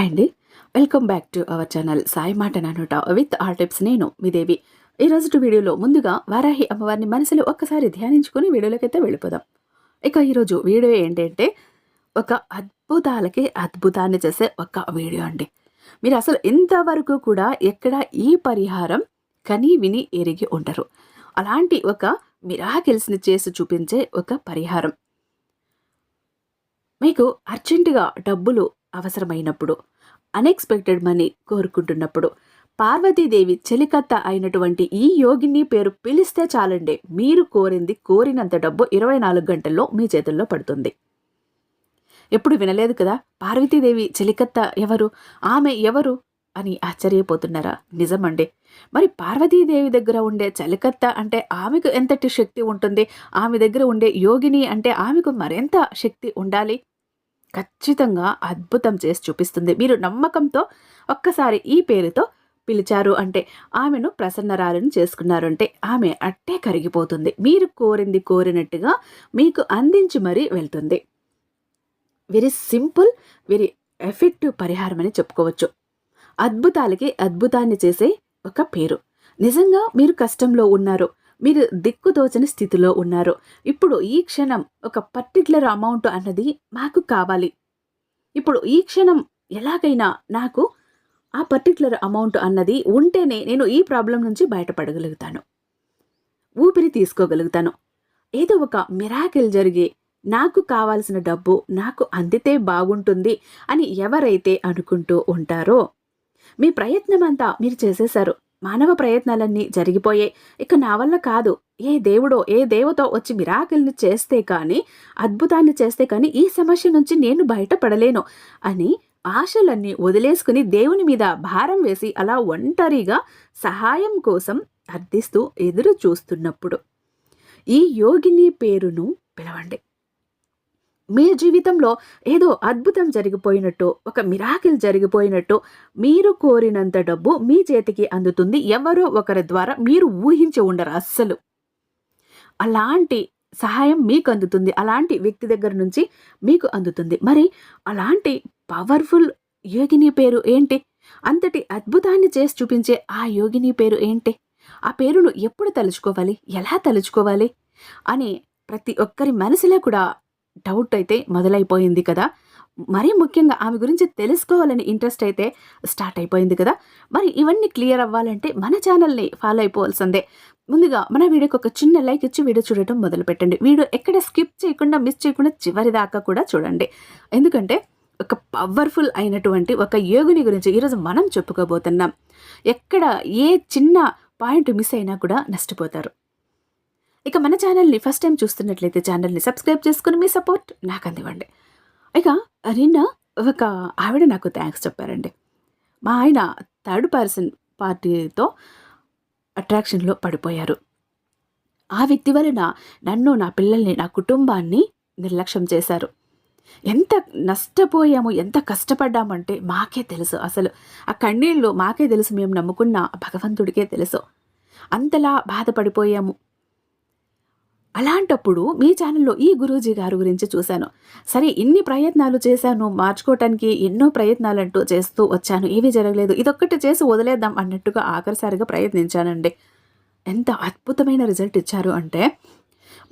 Hi అండి. Welcome back to our channel Sai మాట నానుట విత్ ఆర్ టిప్స్ నేను మీ దేవి. ఈ రోజు వీడియోలో ముందుగా వారాహి అమ్మవారిని మనసులో ఒక్కసారి ధ్యానించుకుని వీడియోలోకైతే వెళ్ళిపోదాం. ఇక ఈరోజు వీడియో ఏంటంటే ఒక అద్భుతాలకి అద్భుతాన్ని చేసే ఒక వీడియో అండి. మీరు అసలు ఇంతవరకు కూడా ఎక్కడ ఈ పరిహారం కని విని ఎరిగి ఉండరు. అలాంటి ఒక మిరాకిల్స్ని చేసి చూపించే ఒక పరిహారం. మీకు అర్జెంటుగా డబ్బులు అవసరమైనప్పుడు అన్ఎక్స్పెక్టెడ్ మనీ కోరుకుంటున్నప్పుడు పార్వతీదేవి చెలికత్త అయినటువంటి ఈ యోగిని పేరు పిలిస్తే చాలండి. మీరు కోరింది కోరినంత డబ్బు ఇరవై నాలుగు గంటల్లో మీ చేతుల్లో పడుతుంది. ఎప్పుడు వినలేదు కదా? పార్వతీదేవి చెలికత్త ఎవరు? ఆమె ఎవరు? అని ఆశ్చర్యపోతున్నారా? నిజమండి. మరి పార్వతీదేవి దగ్గర ఉండే చలికత్త అంటే ఆమెకు ఎంతటి శక్తి ఉంటుంది? ఆమె దగ్గర ఉండే యోగిని అంటే ఆమెకు మరెంత శక్తి ఉండాలి? ఖచ్చితంగా అద్భుతం చేసి చూపిస్తుంది. మీరు నమ్మకంతో ఒక్కసారి ఈ పేరుతో పిలిచారు అంటే ఆమెను ప్రసన్నరాలను చేసుకున్నారు అంటే ఆమె అట్టే కరిగిపోతుంది. మీరు కోరింది కోరినట్టుగా మీకు అందించి మరీ వెళ్తుంది. వెరీ సింపుల్ వెరీ ఎఫెక్టివ్ పరిహారం అని చెప్పుకోవచ్చు. అద్భుతాలకి అద్భుతాన్ని చేసే ఒక పేరు. నిజంగా మీరు కష్టంలో ఉన్నారు. మీరు దిక్కుతోచని స్థితిలో ఉన్నారు. ఇప్పుడు ఈ క్షణం ఒక పర్టికులర్ అమౌంట్ అన్నది మాకు కావాలి. ఇప్పుడు ఈ క్షణం ఎలాగైనా నాకు ఆ పర్టికులర్ అమౌంట్ అన్నది ఉంటేనే నేను ఈ ప్రాబ్లం నుంచి బయటపడగలుగుతాను. ఊపిరి తీసుకోగలుగుతాను. ఏదో ఒక మిరాకిల్ జరిగి నాకు కావాల్సిన డబ్బు నాకు అందితే బాగుంటుంది అని ఎవరైతే అనుకుంటూ ఉంటారో మీ ప్రయత్నం అంతా మీరు చేసేశారు. మానవ ప్రయత్నాలన్నీ జరిగిపోయాయి ఇక నా వల్ల కాదు. ఏ దేవుడో ఏ దేవతో వచ్చి మిరాకిల్ని చేస్తే కానీ అద్భుతాన్ని చేస్తే కానీ ఈ సమస్య నుంచి నేను బయటపడలేను అని ఆశలన్నీ వదిలేసుకుని దేవుని మీద భారం వేసి అలా ఒంటరిగా సహాయం కోసం అర్థిస్తూ ఎదురు చూస్తున్నప్పుడు ఈ యోగిని పేరును పిలవండి. మీ జీవితంలో ఏదో అద్భుతం జరిగిపోయినట్టు ఒక మిరాకిల్ జరిగిపోయినట్టు మీరు కోరినంత డబ్బు మీ చేతికి అందుతుంది. ఎవరో ఒకరి ద్వారా మీరు ఊహించి ఉండరు అస్సలు. అలాంటి సహాయం మీకు అందుతుంది. అలాంటి వ్యక్తి దగ్గర నుంచి మీకు అందుతుంది. మరి అలాంటి పవర్ఫుల్ యోగిని పేరు ఏంటి? అంతటి అద్భుతాన్ని చేసి చూపించే ఆ యోగిని పేరు ఏంటి? ఆ పేరును ఎప్పుడు తలుచుకోవాలి? ఎలా తలుచుకోవాలి? అని ప్రతి ఒక్కరి మనసులో కూడా డౌట్ అయితే మొదలైపోయింది కదా. మరీ ముఖ్యంగా ఆమె గురించి తెలుసుకోవాలని ఇంట్రెస్ట్ అయితే స్టార్ట్ అయిపోయింది కదా. మరి ఇవన్నీ క్లియర్ అవ్వాలంటే మన ఛానల్ని ఫాలో అయిపోవాల్సిందే. ముందుగా మన వీడియోకి ఒక చిన్న లైక్ ఇచ్చి వీడియో చూడటం మొదలు పెట్టండి వీడియో ఎక్కడ స్కిప్ చేయకుండా మిస్ చేయకుండా చివరి దాకా కూడా చూడండి. ఎందుకంటే ఒక పవర్ఫుల్ అయినటువంటి ఒక యోగుని గురించి ఈరోజు మనం చెప్పుకోబోతున్నాం. ఎక్కడ ఏ చిన్న పాయింట్ మిస్ అయినా కూడా నష్టపోతారు. ఇక మన ఛానల్ని ఫస్ట్ టైం చూస్తున్నట్లయితే ఛానల్ని సబ్స్క్రైబ్ చేసుకుని మీ సపోర్ట్ నాకు అందివ్వండి. ఇక నిన్న ఒక ఆవిడ నాకు థ్యాంక్స్ చెప్పారండి. మా ఆయన థర్డ్ పర్సన్ పార్టీతో అట్రాక్షన్లో పడిపోయారు. ఆ వ్యక్తి వలన నన్ను నా పిల్లల్ని నా కుటుంబాన్ని నిర్లక్ష్యం చేశారు. ఎంత నష్టపోయాము ఎంత కష్టపడ్డామంటే మాకే తెలుసు. అసలు ఆ కన్నీళ్ళు మాకే తెలుసు. మేము నమ్ముకున్న భగవంతుడికే తెలుసు. అంతలా బాధపడిపోయాము. అలాంటప్పుడు మీ ఛానల్లో ఈ గురూజీ గారు గురించి చూశాను. సరే ఇన్ని ప్రయత్నాలు చేశాను మార్చుకోవటానికి ఎన్నో ప్రయత్నాలు అంటూ చేస్తూ వచ్చాను. ఏమీ జరగలేదు. ఇదొక్కటి చేసి వదిలేద్దాం అన్నట్టుగా ఆఖరిసారిగా ప్రయత్నించానండి. ఎంత అద్భుతమైన రిజల్ట్ ఇచ్చారు అంటే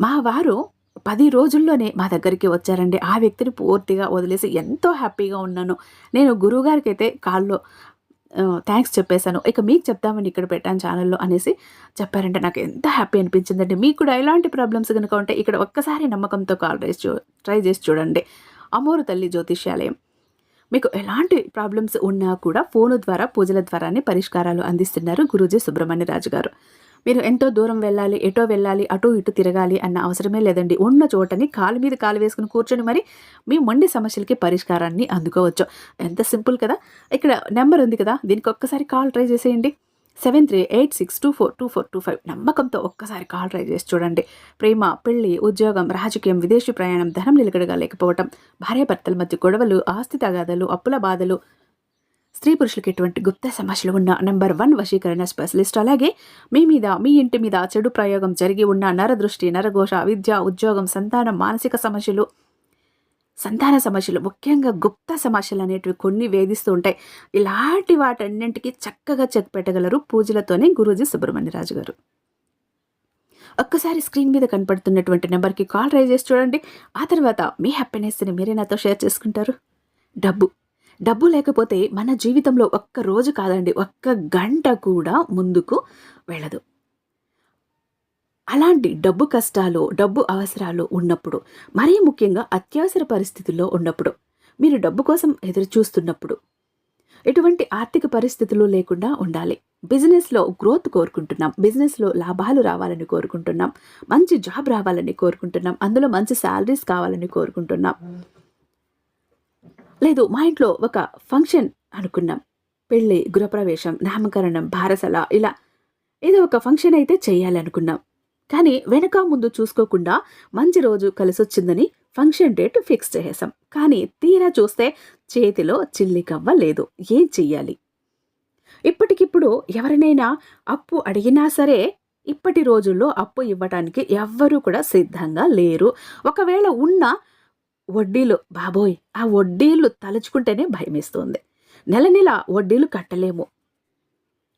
మా వారు పది రోజుల్లోనే మా దగ్గరికి వచ్చారండి. ఆ వ్యక్తిని పూర్తిగా వదిలేసి ఎంతో హ్యాపీగా ఉన్నాను. నేను గురువుగారికి అయితే కాల్లో థ్యాంక్స్ చెప్పేశాను. ఇక మీకు చెప్తామని ఇక్కడ పెట్టాను ఛానల్లో అనేసి చెప్పారంటే నాకు ఎంత హ్యాపీ అనిపించిందండి. మీకు కూడా ఎలాంటి ప్రాబ్లమ్స్ కనుక ఉంటే ఇక్కడ ఒక్కసారి నమ్మకంతో కాల్ రైస్ చూ ట్రై చేసి చూడండి. అమోరు తల్లి జ్యోతిష్యాలయం. మీకు ఎలాంటి ప్రాబ్లమ్స్ ఉన్నా కూడా ఫోను ద్వారా పూజల ద్వారానే పరిష్కారాలు అందిస్తున్నారు గురూజీ సుబ్రహ్మణ్యరాజు గారు మీరు ఎంతో దూరం వెళ్ళాలి ఎటో వెళ్ళాలి అటు ఇటు తిరగాలి అన్న అవసరమే లేదండి. ఉన్న చోటని కాలు మీద కాలు వేసుకుని కూర్చొని మరి మీ మొండి సమస్యలకి పరిష్కారాన్ని అందుకోవచ్చు. ఎంత సింపుల్ కదా! ఇక్కడ నెంబర్ ఉంది కదా! దీనికి ఒక్కసారి కాల్ ట్రై చేసేయండి. Seven three eight six two four two four two five నమ్మకంతో ఒక్కసారి కాల్ ట్రై చేసి చూడండి. ప్రేమ పెళ్ళి ఉద్యోగం రాజకీయం విదేశీ ప్రయాణం ధనం నిలకడగా లేకపోవటం భార్యాభర్తల మధ్య గొడవలు ఆస్తి తగాదాలు అప్పుల బాధలు స్త్రీ పురుషులకి ఎటువంటి గుప్త సమస్యలు ఉన్న నెంబర్ వన్ వశీకరణ స్పెషలిస్ట్ అలాగే మీ మీద మీ ఇంటి మీద చెడు ప్రయోగం జరిగి ఉన్న నరదృష్టి నరఘోష విద్య ఉద్యోగం సంతానం మానసిక సమస్యలు సంతాన సమస్యలు ముఖ్యంగా గుప్త సమస్యలు అనేటివి కొన్ని వేధిస్తూ ఉంటాయి. ఇలాంటి వాటన్నింటికి చక్కగా చెక్ పెట్టగలరు పూజలతోనే గురూజీ సుబ్రహ్మణ్యరాజు గారు. ఒక్కసారి స్క్రీన్ మీద కనపడుతున్నటువంటి నెంబర్కి కాల్ రైజ్ చేసి చూడండి. ఆ తర్వాత మీ హ్యాపీనెస్ని మీరే నాతో షేర్ చేసుకుంటారు. డబ్బు. డబ్బు లేకపోతే మన జీవితంలో ఒక్క రోజు కాదండి ఒక్క గంట కూడా ముందుకు వెళ్ళదు. అలాంటి డబ్బు కష్టాలు డబ్బు అవసరాలు ఉన్నప్పుడు మరీ ముఖ్యంగా అత్యవసర పరిస్థితుల్లో ఉన్నప్పుడు మీరు డబ్బు కోసం ఎదురు చూస్తున్నప్పుడు ఎటువంటి ఆర్థిక పరిస్థితులు లేకుండా ఉండాలి. బిజినెస్లో గ్రోత్ కోరుకుంటున్నాం బిజినెస్లో లాభాలు రావాలని కోరుకుంటున్నాం మంచి జాబ్ రావాలని కోరుకుంటున్నాం అందులో మంచి శాలరీస్ కావాలని కోరుకుంటున్నాం. లేదు మా ఇంట్లో ఒక ఫంక్షన్ అనుకున్నాం. పెళ్ళి గృహప్రవేశం నామకరణం భారసల ఇలా ఏదో ఒక ఫంక్షన్ అయితే చేయాలనుకున్నాం. కానీ వెనక ముందు చూసుకోకుండా మంచి రోజు కలిసొచ్చిందని ఫంక్షన్ డేట్ ఫిక్స్ చేసేసాం. కానీ తీరా చూస్తే చేతిలో చిల్లికవ్వ లేదు. ఏం చెయ్యాలి? ఇప్పటికిప్పుడు ఎవరినైనా అప్పు అడిగినా సరే ఇప్పటి రోజుల్లో అప్పు ఇవ్వటానికి ఎవ్వరూ కూడా సిద్ధంగా లేరు. ఒకవేళ ఉన్న వడ్డీలు బాబోయ్ ఆ వడ్డీలు తలుచుకుంటేనే భయమేస్తుంది. నెల నెల వడ్డీలు కట్టలేము.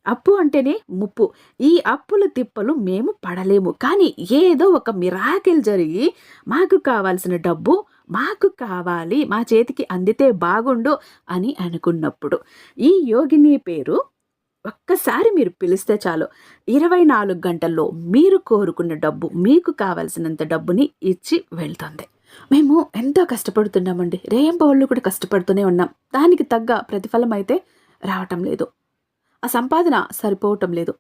అప్పు అంటేనే ముప్పు. ఈ అప్పుల తిప్పలు మేము పడలేము. కానీ ఏదో ఒక మిరాకిల్ జరిగి మాకు కావాల్సిన డబ్బు మాకు కావాలి మా చేతికి అందితే బాగుండు అని అనుకున్నప్పుడు ఈ యోగిని పేరు ఒక్కసారి మీరు పిలిస్తే చాలు. ఇరవై నాలుగు గంటల్లో మీరు కోరుకున్న డబ్బు మీకు కావలసినంత డబ్బుని ఇచ్చి వెళ్తుంది. మేము ఎంతో కష్టపడుతున్నామండి. రేయంబవళ్ళు కూడా కష్టపడుతూనే ఉన్నాం. దానికి తగ్గ ప్రతిఫలం అయితే రావటం లేదు. ఆ సంపాదన సరిపోవటం లేదు.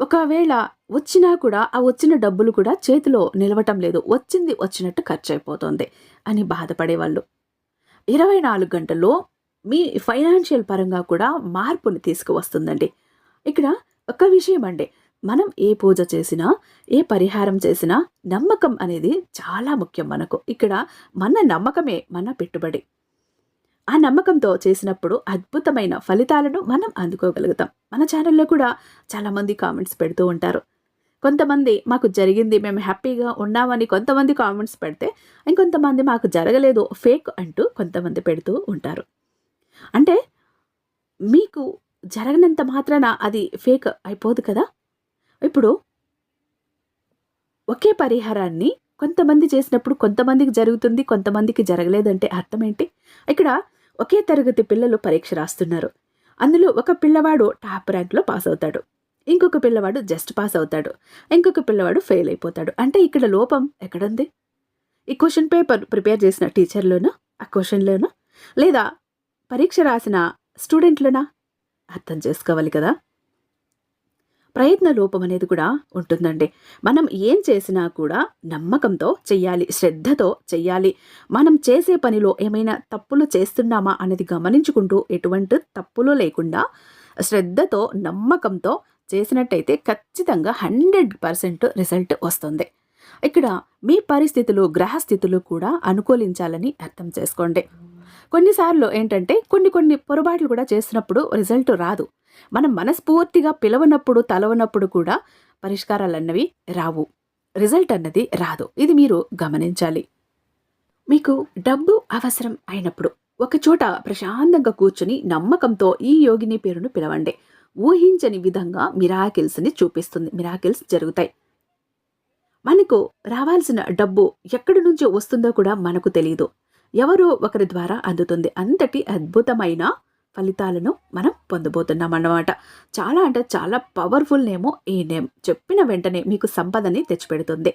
ఒకవేళ వచ్చినా కూడా ఆ వచ్చిన డబ్బులు కూడా చేతిలో నిలవటం లేదు. వచ్చింది వచ్చినట్టు ఖర్చు అయిపోతుంది అని బాధపడేవాళ్ళు. ఇరవై నాలుగు గంటల్లో మీ ఫైనాన్షియల్ పరంగా కూడా మార్పుని తీసుకువస్తుందండి. ఇక్కడ ఒక విషయం అండి మనం ఏ పూజ చేసినా ఏ పరిహారం చేసినా నమ్మకం అనేది చాలా ముఖ్యం మనకు. ఇక్కడ మన నమ్మకమే మన పెట్టుబడి. ఆ నమ్మకంతో చేసినప్పుడు అద్భుతమైన ఫలితాలను మనం అందుకోగలుగుతాం. మన ఛానల్లో కూడా చాలామంది కామెంట్స్ పెడుతూ ఉంటారు. కొంతమంది మాకు జరిగింది మేము హ్యాపీగా ఉన్నామని కొంతమంది కామెంట్స్ పెడితే ఇంకొంతమంది మాకు జరగలేదు ఫేక్ అంటూ కొంతమంది పెడుతూ ఉంటారు. అంటే మీకు జరగనంత మాత్రాన అది ఫేక్ అయిపోదు కదా? ఇప్పుడు ఒకే పరిహారాన్ని కొంతమంది చేసినప్పుడు కొంతమందికి జరుగుతుంది కొంతమందికి జరగలేదంటే అర్థం ఏంటి? ఇక్కడ ఒకే తరగతి పిల్లలు పరీక్ష రాస్తున్నారు. అందులో ఒక పిల్లవాడు టాప్ ర్యాంక్లో పాస్ అవుతాడు. ఇంకొక పిల్లవాడు జస్ట్ పాస్ అవుతాడు. ఇంకొక పిల్లవాడు ఫెయిల్ అయిపోతాడు. అంటే ఇక్కడ లోపం ఎక్కడుంది? ఈ క్వశ్చన్ పేపర్ ప్రిపేర్ చేసిన టీచర్లోనా? ఆ క్వశ్చన్లోనా? లేదా పరీక్ష రాసిన స్టూడెంట్లోనా? అర్థం చేసుకోవాలి కదా. ప్రయత్న లోపం అనేది కూడా ఉంటుందండి. మనం ఏం చేసినా కూడా నమ్మకంతో చెయ్యాలి శ్రద్ధతో చెయ్యాలి. మనం చేసే పనిలో ఏమైనా తప్పులు చేస్తున్నామా అనేది గమనించుకుంటూ ఎటువంటి తప్పులు లేకుండా శ్రద్ధతో నమ్మకంతో చేసినట్టయితే ఖచ్చితంగా హండ్రెడ్ పర్సెంట్ రిజల్ట్ వస్తుంది. ఇక్కడ మీ పరిస్థితులు గ్రహస్థితులు కూడా అనుకూలించాలని అర్థం చేసుకోండి. కొన్నిసార్లు ఏంటంటే కొన్ని కొన్ని పొరపాట్లు కూడా చేసినప్పుడు రిజల్ట్ రాదు. మనం మనస్ఫూర్తిగా పిలవనప్పుడు తలవనప్పుడు కూడా పరిష్కారాలు అన్నవి రావు. రిజల్ట్ అన్నది రాదు. ఇది మీరు గమనించాలి. మీకు డబ్బు అవసరం అయినప్పుడు ఒకచోట ప్రశాంతంగా కూర్చుని నమ్మకంతో ఈ యోగిని పేరును పిలవండి. ఊహించని విధంగా మిరాకిల్స్ని చూపిస్తుంది. మిరాకిల్స్ జరుగుతాయి. మనకు రావాల్సిన డబ్బు ఎక్కడి నుంచి వస్తుందో కూడా మనకు తెలియదు ఎవరో ఒకరి ద్వారా అందుతుంది. అంతటి అద్భుతమైన ఫలితాలను మనం పొందబోతున్నాం అన్నమాట చాలా అంటే చాలా పవర్ఫుల్ నేమో ఈ నేమ్. చెప్పిన వెంటనే మీకు సంపదని తెచ్చిపెడుతుంది.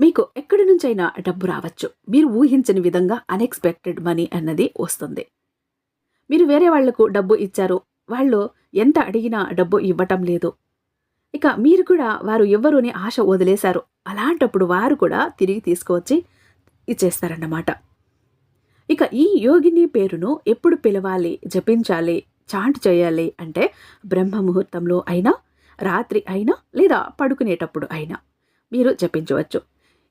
మీకు ఎక్కడి నుంచైనా డబ్బు రావచ్చు. మీరు ఊహించని విధంగా అన్ఎక్స్పెక్టెడ్ మనీ అన్నది వస్తుంది. మీరు వేరే వాళ్ళకు డబ్బు ఇచ్చారు. వాళ్ళు ఎంత అడిగినా డబ్బు ఇవ్వటం లేదు. ఇక మీరు కూడా వారు ఎవ్వరు ఆశ వదిలేశారు. అలాంటప్పుడు వారు కూడా తిరిగి తీసుకువచ్చి ఇచ్చేస్తారన్నమాట. ఇక ఈ యోగిని పేరును ఎప్పుడు పిలవాలి జపించాలి చాంట్ చేయాలి అంటే బ్రహ్మ ముహూర్తంలో అయినా రాత్రి అయినా లేదా పడుకునేటప్పుడు అయినా మీరు జపించవచ్చు.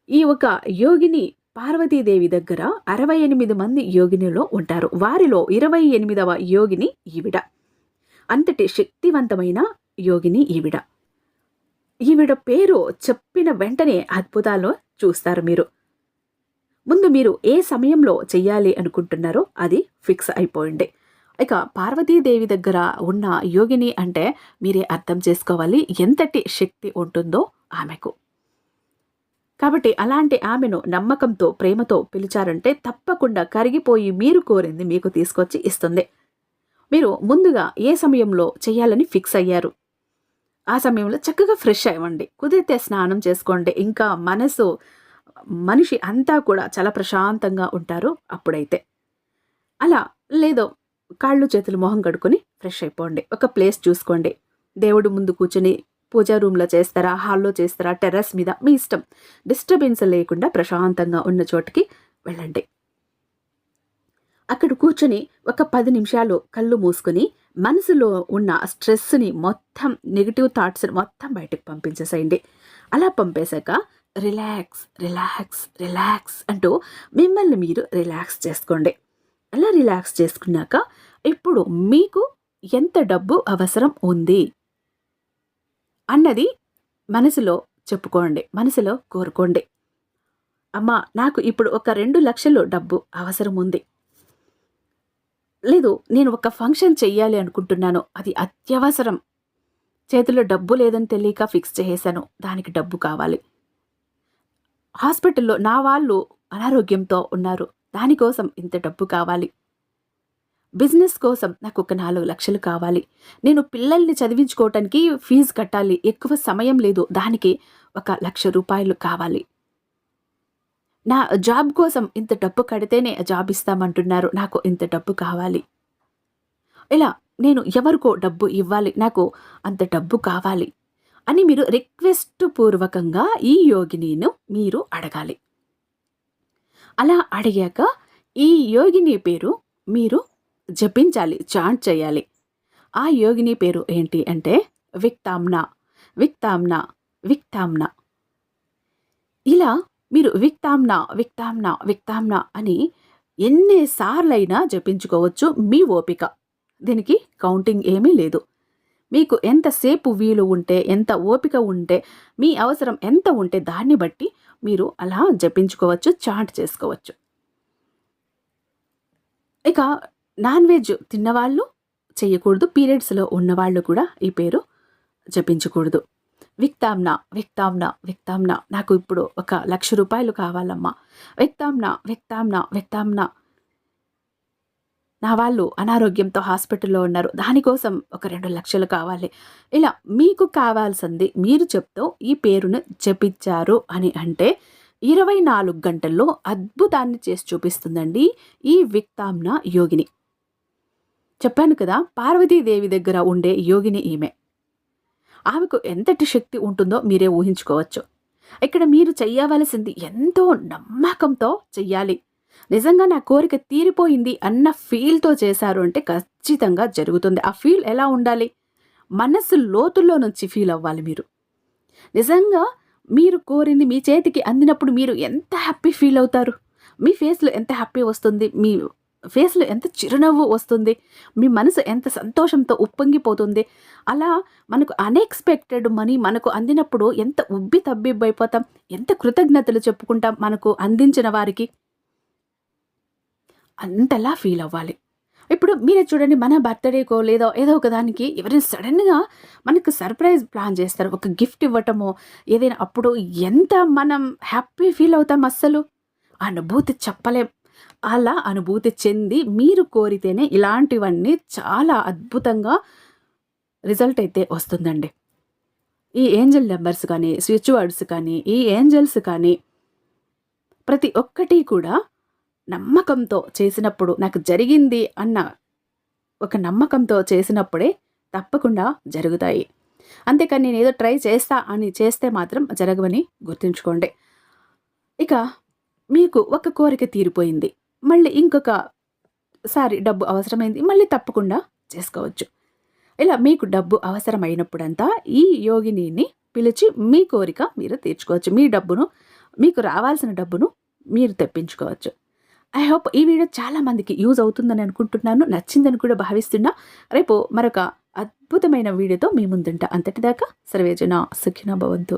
ఈ ఒక యోగిని పార్వతీదేవి దగ్గర అరవై ఎనిమిది మంది యోగినిలో ఉంటారు. వారిలో ఇరవై ఎనిమిదవ యోగిని ఈవిడ. అంతటి శక్తివంతమైన యోగిని ఈవిడ. ఈవిడ పేరు చెప్పిన వెంటనే అద్భుతాలు చూస్తారు మీరు. ముందు మీరు ఏ సమయంలో చెయ్యాలి అనుకుంటున్నారో అది ఫిక్స్ అయిపోయింది. ఇక పార్వతీదేవి దగ్గర ఉన్న యోగిని అంటే మీరే అర్థం చేసుకోవాలి ఎంతటి శక్తి ఉంటుందో ఆమెకు. కాబట్టి అలాంటి ఆమెను నమ్మకంతో ప్రేమతో పిలిచారంటే తప్పకుండా కరిగిపోయి మీరు కోరింది మీకు తీసుకొచ్చి ఇస్తుంది. మీరు ముందుగా ఏ సమయంలో చేయాలని ఫిక్స్ అయ్యారు? ఆ సమయంలో చక్కగా ఫ్రెష్ అవ్వండి. కుదిరితే స్నానం చేసుకోండి. ఇంకా మనసు మనిషి అంతా కూడా చాలా ప్రశాంతంగా ఉంటారు అప్పుడైతే. అలా లేదో కాళ్ళు చేతులు మొహం కడుకొని ఫ్రెష్ అయిపోండి. ఒక ప్లేస్ చూసుకోండి. దేవుడు ముందు కూర్చొని పూజా రూమ్లో చేస్తారా హాల్లో చేస్తారా టెర్రస్ మీద మీ ఇష్టం. డిస్టర్బెన్స్ లేకుండా ప్రశాంతంగా ఉన్న చోటుకి వెళ్ళండి. అక్కడ కూర్చొని ఒక పది నిమిషాలు కళ్ళు మూసుకొని మనసులో ఉన్న స్ట్రెస్ని మొత్తం నెగిటివ్ థాట్స్ని మొత్తం బయటకు పంపించేసేయండి. అలా పంపేశాక రిలాక్స్ రిలాక్స్ రిలాక్స్ అంటూ మిమ్మల్ని మీరు రిలాక్స్ చేసుకోండి. అలా రిలాక్స్ చేసుకున్నాక ఇప్పుడు మీకు ఎంత డబ్బు అవసరం ఉంది? అన్నది మనసులో చెప్పుకోండి మనసులో కోరుకోండి. అమ్మా నాకు ఇప్పుడు ఒక రెండు లక్షలు డబ్బు అవసరం ఉంది. లేదు నేను ఒక ఫంక్షన్ చెయ్యాలి అనుకుంటున్నాను అది అత్యవసరం. చేతిలో డబ్బు లేదని తెలియక ఫిక్స్ చేసేసాను దానికి డబ్బు కావాలి. హాస్పిటల్లో నా వాళ్ళు అనారోగ్యంతో ఉన్నారు. దానికోసం ఇంత డబ్బు కావాలి. బిజినెస్ కోసం నాకు ఒక నాలుగు లక్షలు కావాలి. నేను పిల్లల్ని చదివించుకోవటానికి ఫీజు కట్టాలి. ఎక్కువ సమయం లేదు. దానికి ఒక లక్ష రూపాయలు కావాలి. నా జాబ్ కోసం ఇంత డబ్బు కడితేనే జాబ్ ఇస్తామంటున్నారు. నాకు ఇంత డబ్బు కావాలి. ఇలా నేను ఎవరికో డబ్బు ఇవ్వాలి. నాకు అంత డబ్బు కావాలి. అని మీరు రిక్వెస్ట్ పూర్వకంగా ఈ యోగినిను మీరు అడగాలి. అలా అడిగాక ఈ యోగిని పేరు మీరు జపించాలి చాంట్ చేయాలి. ఆ యోగిని పేరు ఏంటి అంటే విక్తామ్నా విక్తామ్నా విక్తామ్నా. ఇలా మీరు విక్తామ్న విక్తామ్న విక్తామ్న అని ఎన్నిసార్లైనా జపించుకోవచ్చు మీ ఓపిక. దీనికి కౌంటింగ్ ఏమీ లేదు. మీకు ఎంతసేపు వీలు ఉంటే ఎంత ఓపిక ఉంటే మీ అవసరం ఎంత ఉంటే దాన్ని బట్టి మీరు అలా జపించుకోవచ్చు చాట్ చేసుకోవచ్చు. ఇక నాన్ వెజ్ తిన్నవాళ్ళు చేయకూడదు పీరియడ్స్లో ఉన్నవాళ్ళు కూడా ఈ పేరు జపించకూడదు. విక్తాంనా విక్తాంనా విక్తాంనా నాకు ఇప్పుడు ఒక లక్ష రూపాయలు కావాలమ్మా. విక్తాంనా విక్తాంనా విక్తాంనా నా వాళ్ళు అనారోగ్యంతో హాస్పిటల్లో ఉన్నారు. దానికోసం ఒక రెండు లక్షలు కావాలి. ఇలా మీకు కావాల్సింది మీరు చెప్తూ ఈ పేరును జపించారు అని అంటే ఇరవై నాలుగు గంటల్లో అద్భుతాన్ని చేసి చూపిస్తుందండి ఈ విక్తాంన యోగిని. చెప్పాను కదా పార్వతీదేవి దగ్గర ఉండే యోగిని ఈమె. ఆమెకు ఎంతటి శక్తి ఉంటుందో మీరే ఊహించుకోవచ్చు. ఇక్కడ మీరు చెయ్యవలసింది ఎంతో నమ్మకంతో చెయ్యాలి. నిజంగా నా కోరిక తీరిపోయింది అన్న ఫీల్తో చేశారు అంటే ఖచ్చితంగా జరుగుతుంది. ఆ ఫీల్ ఎలా ఉండాలి? మనస్సు లోతుల్లో నుంచి ఫీల్ అవ్వాలి మీరు. నిజంగా మీరు కోరింది మీ చేతికి అందినప్పుడు మీరు ఎంత హ్యాపీ ఫీల్ అవుతారు? మీ ఫేస్లో ఎంత హ్యాపీ వస్తుంది? మీ ఫేస్లో ఎంత చిరునవ్వు వస్తుంది? మీ మనసు ఎంత సంతోషంతో ఉప్పొంగిపోతుంది? అలా మనకు అన్ఎక్స్పెక్టెడ్ మనీ మనకు అందినప్పుడు ఎంత ఉబ్బి తబ్బిబ్బైపోతాం? ఎంత కృతజ్ఞతలు చెప్పుకుంటాం? మనకు అందించిన వారికి? అంతలా ఫీల్ అవ్వాలి. ఇప్పుడు మీరే చూడండి మన బర్త్డేకో లేదో ఏదో ఒక దానికి ఎవరైనా సడన్గా మనకు సర్ప్రైజ్ ప్లాన్ చేస్తారు. ఒక గిఫ్ట్ ఇవ్వటమో ఏదైనా అప్పుడు ఎంత మనం హ్యాపీ ఫీల్ అవుతాం అస్సలు? అనుభూతి చెప్పలేం. అలా అనుభూతి చెంది మీరు కోరితేనే ఇలాంటివన్నీ చాలా అద్భుతంగా రిజల్ట్ అయితే వస్తుందండి. ఈ ఏంజల్ నెంబర్స్ కానీ స్విచ్ వర్డ్స్ కానీ ఈ ఏంజల్స్ కానీ ప్రతి ఒక్కటి కూడా నమ్మకంతో చేసినప్పుడు నాకు జరిగింది అన్న ఒక నమ్మకంతో చేసినప్పుడే తప్పకుండా జరుగుతాయి. అంతేకాని నేను ఏదో ట్రై చేస్తా అని చేస్తే మాత్రం జరగవని గుర్తుంచుకోండి. ఇక మీకు ఒక కోరిక తీరిపోయింది. మళ్ళీ ఇంకొక సారి డబ్బు అవసరమైంది. మళ్ళీ తప్పకుండా చేసుకోవచ్చు. ఇలా మీకు డబ్బు అవసరమైనప్పుడంతా ఈ యోగిని పిలిచి మీ కోరిక మీరు తీర్చుకోవచ్చు. మీ డబ్బును మీకు రావాల్సిన డబ్బును మీరు తెప్పించుకోవచ్చు. ఐ హోప్ ఈ వీడియో చాలా మందికి యూజ్ అవుతుందని అనుకుంటున్నాను నచ్చిందని కూడా భావిస్తున్నా. రేపు మరొక అద్భుతమైన వీడియోతో మీ ముందుంటా. అంతటిదాకా సర్వేజన సుఖిన భవంతు.